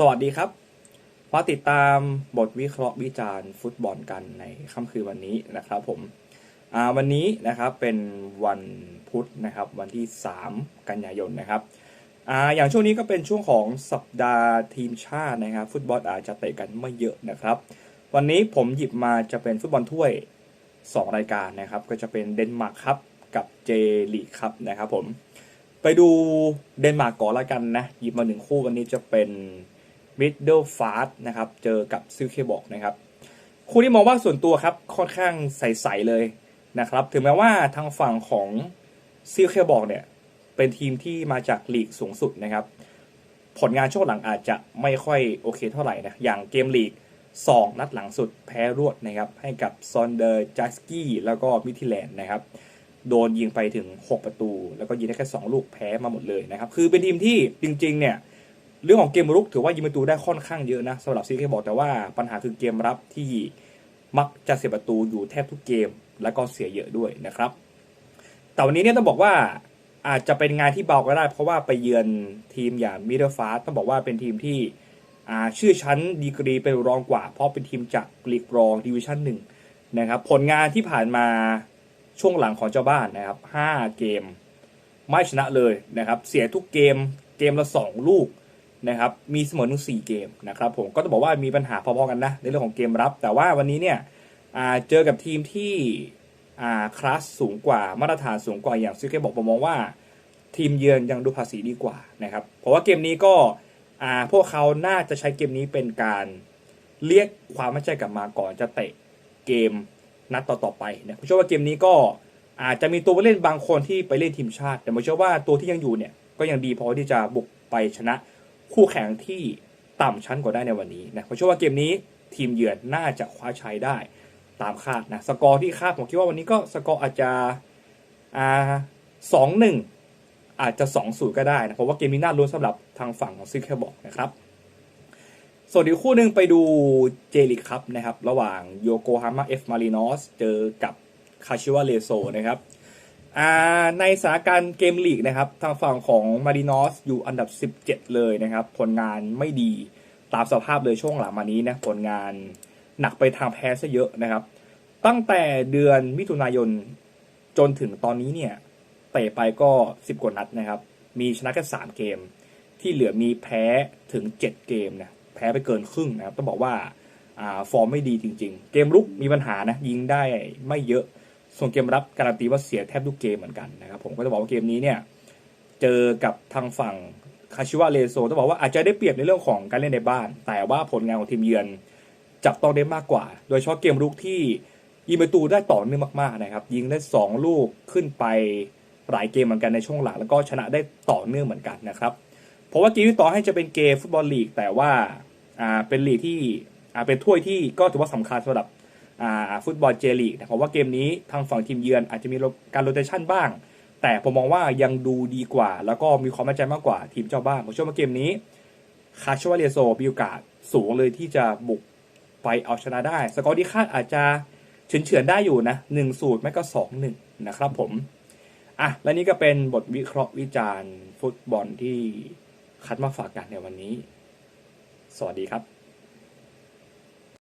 สวัสดีครับมาติดตามบทวิเคราะห์วิจารณ์ฟุตบอลกันในค่ำคืนวันนี้นะครับผมอ่าวันนี้นะครับเป็นวันพุธนะครับวันที่ 3 กันยายนนะครับอ่าอย่างช่วงนี้ก็เป็นช่วงของสัปดาห์ทีมชาตินะครับฟุตบอลอาจจะเตะกันไม่เยอะนะครับ วันนี้ผมหยิบมาจะเป็นฟุตบอลถ้วย 2 รายการนะครับ ก็จะเป็นเดนมาร์กครับกับเจลีครับนะครับผมไปดูเดนมาร์กก่อนละกันนะหยิบมาหนึ่งคู่วันนี้จะเป็น มิดเดิลฟาสนะครับเจอกับซิลเคบอกนะครับคู่นี้มองว่าส่วนตัวครับค่อนข้างใสๆเลยนะครับถึงแม้ว่าทางฝั่งของซิลเคบอกเนี่ยเป็นทีมที่มาจากลีกสูงสุดนะครับ ผลงานช่วงหลังอาจจะไม่ค่อยโอเคเท่าไหร่นะอย่างเกมลีก 2 นัดหลังสุดแพ้รวดนะครับ ให้กับซอนเดอร์จัสกี้แล้วก็มิทิแลนด์นะครับ โดนยิงไปถึง 6 ประตู แล้วก็ยิงได้แค่ 2 ลูกแพ้มาหมดเลยนะครับ คือเป็นทีมที่จริง ๆ เนี่ย เรื่องของเกมรุกถือว่ายิงประตูได้ค่อนข้างเยอะนะสำหรับซีเคบอกแต่ว่าปัญหาคือเกมรับที่มักจะเสียประตูอยู่แทบทุกเกม แล้วก็เสียเยอะด้วยนะครับ แต่วันนี้เนี่ยต้องบอกว่าอาจจะเป็นงานที่เบาก็ได้ เพราะว่าไปเยือนทีมอย่างมิเดอร์ฟาสต้องบอกว่าเป็นทีมที่ชื่อชั้นดีกรีเป็นรองกว่า เพราะเป็นทีมจากลีกรองดิวิชั่นหนึ่งนะครับผลงานที่ผ่านมาช่วงหลังของเจ้าบ้านนะครับ 5 เกม ไม่ชนะเลยนะครับ เสียทุกเกมเกมละ 2 ลูก นะครับมีเสมอถึง4เกมนะครับผมก็ต้องบอกว่ามีปัญหาพอๆกันนะในเรื่องของเกมรับ แต่ว่าวันนี้เนี่ยเจอกับทีมที่คลาสสูงกว่ามาตรฐานสูงกว่าอย่างซิเกบอกผมมองว่าทีมเยือนยังดูภาษีดีกว่านะครับเพราะว่าเกมนี้ก็พวกเขาน่าจะใช้เกมนี้เป็นการเรียกความมั่นใจกลับมาก่อนจะเตะเกมนัดต่อๆไปนะผมเชื่อว่าเกมนี้ก็อาจจะมีตัวผู้เล่นบางคนที่ไปเล่นทีมชาติ แต่ผมเชื่อว่าตัวที่ยังอยู่เนี่ยก็ยังดีพอที่จะบุกไปชนะ คู่แข่งที่ต่ำชั้นกว่าได้ในวันนี้นะผมเชื่อว่าเกมนี้ทีมเยือนน่าจะคว้าชัยได้ตามคาดนะสกอร์ที่คาดผมคิดว่าวันนี้ก็สกอร์อาจจะอ่าสองหนึ่งอาจจะสองศูนย์ก็ได้นะเพราะว่าเกมนี้น่าลุ้นสำหรับทางฝั่งของซิกเคบอกนะครับ ส่วนอีกคู่หนึ่งไปดูเจลิกครับนะครับ ระหว่างโยโกฮาม่าเอฟมารินอสเจอกับคาชิวาเลโซนะครับ อ่าในสถานการณ์เกมลีกนะครับ ทางฝั่งของมารินอสอยู่อันดับ 17 เลยนะครับ ผลงานไม่ดีตามสภาพเลยช่วงหลังมานี้นะผลงานหนักไปทางแพ้ซะเยอะนะครับ ตั้งแต่เดือนมิถุนายนจนถึงตอนนี้เนี่ยเตะไปก็ 10 กว่านัดนะครับ มีชนะแค่3เกม ที่เหลือมีแพ้ถึง 7 เกมนะแพ้ไปเกินครึ่งนะครับต้องบอกว่าอ่าฟอร์มไม่ดีจริง ๆ เกมรุกมีปัญหานะยิงได้ไม่เยอะ ส่วนเกมรับการันตีว่าเสียแทบทุกเกมเหมือนกันนะครับผมก็จะบอกว่าเกมนี้เนี่ยเจอกับทางฝั่งคาชิวาเลโซต้องบอกว่าอาจจะได้เปรียบในเรื่องของการเล่นในบ้าน แต่ว่าผลงานของทีมเยือนจับต้องได้มากกว่า โดยเฉพาะเกมรุกที่ยิงประตูได้ต่อเนื่องมากๆนะครับ ยิงได้ 2 ลูกขึ้นไปหลายเกมเหมือนกันในช่วงหลังแล้วก็ชนะได้ต่อเนื่องเหมือนกันนะครับ เพราะว่าเกมที่ต่อให้จะเป็นเกมฟุตบอลลีกแต่ว่าอ่าเป็นลีกที่อ่าเป็นถ้วยที่ก็ถือว่าสำคัญสำหรับ ฟุตบอลเจลีกนะเพราะว่าเกมนี้ทางฝั่งทีมเยือนอาจจะมีการโรเตชันบ้าง แต่ผมมองว่ายังดูดีกว่า แล้วก็มีความมั่นใจมากกว่าทีมเจ้าบ้านผมเชื่อว่าเกมนี้คาชวาเลโซมีโอกาสสูงเลยที่จะบุกไปเอาชนะได้ สกอร์ที่คาดอาจจะเฉือนๆได้อยู่นะหนึ่งสูตรไม่ก็สองหนึ่งนะครับผมอะและนี่ก็เป็นบทวิเคราะห์วิจารณ์ฟุตบอลที่คัดมาฝากกันในวันนี้ สวัสดีครับ